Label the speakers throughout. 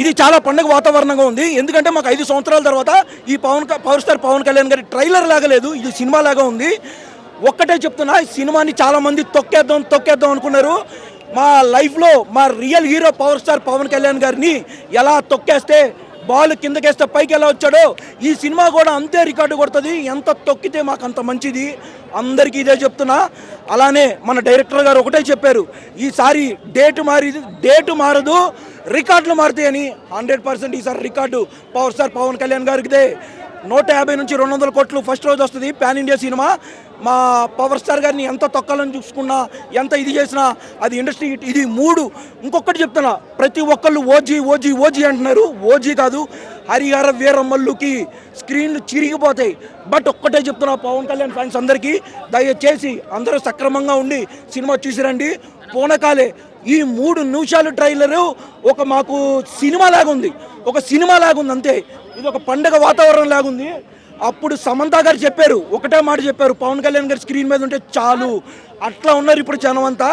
Speaker 1: ఇది చాలా పండుగ వాతావరణంగా ఉంది. ఎందుకంటే మాకు ఐదు సంవత్సరాల తర్వాత ఈ పవన్ పవర్ స్టార్ పవన్ కళ్యాణ్ గారి ట్రైలర్ లాగా లేదు. ఇది సినిమా లాగా ఉంది. ఒక్కటే చెప్తున్నా ఈ సినిమాని చాలామంది తొక్కేద్దాం తొక్కేద్దాం అనుకున్నారు. మా లైఫ్లో మా real hero power star Pawan Kalyan గారిని ఎలా తొక్కేస్తే బాల్ కిందకేస్తే పైకి ఎలా వచ్చాడో ఈ సినిమా కూడా అంతే రికార్డు కొడుతుంది. ఎంత తొక్కితే మాకు అంత మంచిది. అందరికీ ఇదే చెప్తున్నా. అలానే మన డైరెక్టర్ గారు ఒకటే చెప్పారు. ఈసారి డేట్ మారి డేట్ మారదు. రికార్డులు మారుతాయని హండ్రెడ్ పర్సెంట్ ఈసారి రికార్డు పవర్ స్టార్ పవన్ కళ్యాణ్ గారికిదే. నూట యాభై నుంచి రెండు వందల కోట్లు ఫస్ట్ రోజు వస్తుంది. Pan India cinema. మా పవర్ స్టార్ గారిని ఎంత తొక్కాలని చూసుకున్నా ఎంత ఇది చేసినా అది ఇండస్ట్రీ ఇది మూడు. ఇంకొకటి చెప్తున్నా ప్రతి ఒక్కళ్ళు ఓజీ ఓజీ ఓజీ అంటున్నారు. ఓజీ కాదు హరిహర వీరమ్మల్లుకి స్క్రీన్లు చిరిగిపోతాయి. బట్ ఒక్కటే చెప్తున్నా పవన్ కళ్యాణ్ ఫ్యాన్స్ అందరికీ దయచేసి అందరూ సక్రమంగా ఉండి సినిమా చూసిరండి. పూనకాలే ఈ మూడు నిమిషాలు ట్రైలరు ఒక మాకు సినిమా లాగా ఉంది ఒక సినిమా లాగుంది అంతే. ఇది ఒక పండగ వాతావరణం లాగుంది. అప్పుడు సమంత గారు చెప్పారు ఒకటే మాట చెప్పారు పవన్ కళ్యాణ్ గారి స్క్రీన్ మీద ఉంటే చాలు. అట్లా ఉన్నారు ఇప్పుడు జనం అంతా.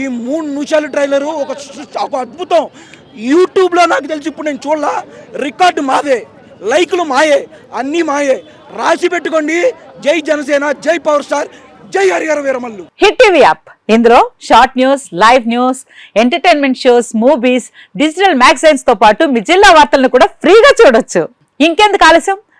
Speaker 1: ఈ మూడు నిమిషాలు ట్రైలరు ఒక ఒక అద్భుతం. యూట్యూబ్లో నాకు తెలిసి ఇప్పుడు నేను చూడాల రికార్డు మాదే లైకులు మాయే అన్నీ మాయే. రాసి పెట్టుకోండి. జై జనసేన జై పవర్ స్టార్ జై Harihara Veeramallu.
Speaker 2: Hit TV app. ఇందులో short news live news entertainment shows movies digital మ్యాగజైన్స్తో పాటు మీ జిల్లా వార్తలను కూడా ఫ్రీగా చూడొచ్చు. ఇంకెందుకు ఆలస్యం?